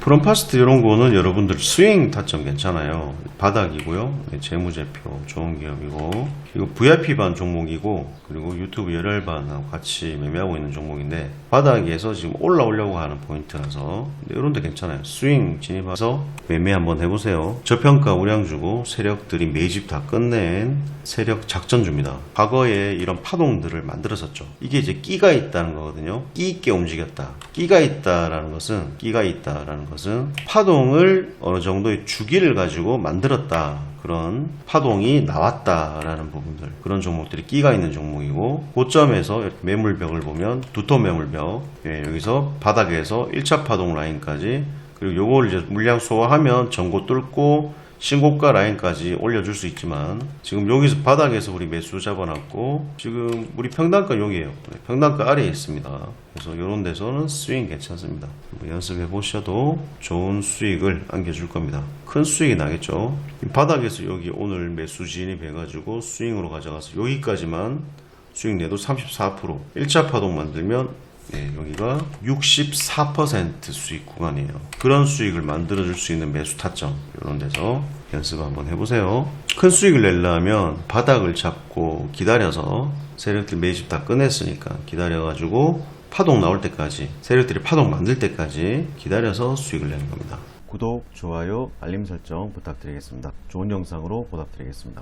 프롬파스트 이런 거는 여러분들 스윙 타점 괜찮아요. 바닥이고요. 네, 재무제표 좋은 기업이고 이거 VIP반 종목이고 그리고 유튜브 열혈반하고 같이 매매하고 있는 종목인데 바닥에서 지금 올라오려고 하는 포인트라서 네, 이런 데 괜찮아요. 스윙 진입해서 매매 한번 해보세요. 저평가 우량 주고 세력들이 매집 다 끝낸 세력 작전주입니다. 과거에 이런 파동들을 만들었었죠. 이게 이제 끼가 있다는 거거든요. 끼 있게 움직였다. 끼가 있다라는 것은 끼가 있다라는 것은 파동을 어느 정도의 주기를 가지고 만들었다. 그런 파동이 나왔다라는 부분들 그런 종목들이 끼가 있는 종목이고 고점에서 매물벽을 보면 두터 매물벽 예, 여기서 바닥에서 1차 파동 라인까지 그리고 요걸 이제 물량 소화하면 전고 뚫고 신고가 라인까지 올려줄 수 있지만 지금 여기서 바닥에서 우리 매수 잡아놨고 지금 우리 평단가 여기에요. 네, 평단가 아래에 있습니다. 그래서 이런 데서는 스윙 괜찮습니다. 연습해 보셔도 좋은 수익을 안겨줄 겁니다. 큰 수익이 나겠죠? 이 바닥에서 여기 오늘 매수 진입 해 가지고 스윙으로 가져가서 여기까지만 수익 내도 34% 1차 파동 만들면 네, 여기가 64% 수익 구간이에요. 그런 수익을 만들어줄 수 있는 매수 타점 이런 데서 연습 한번 해보세요. 큰 수익을 내려면 바닥을 잡고 기다려서 세력들 매집 다 끝냈으니까 기다려가지고 파동 나올 때까지 세력들이 파동 만들 때까지 기다려서 수익을 내는 겁니다. 구독, 좋아요, 알림 설정 부탁드리겠습니다. 좋은 영상으로 보답드리겠습니다.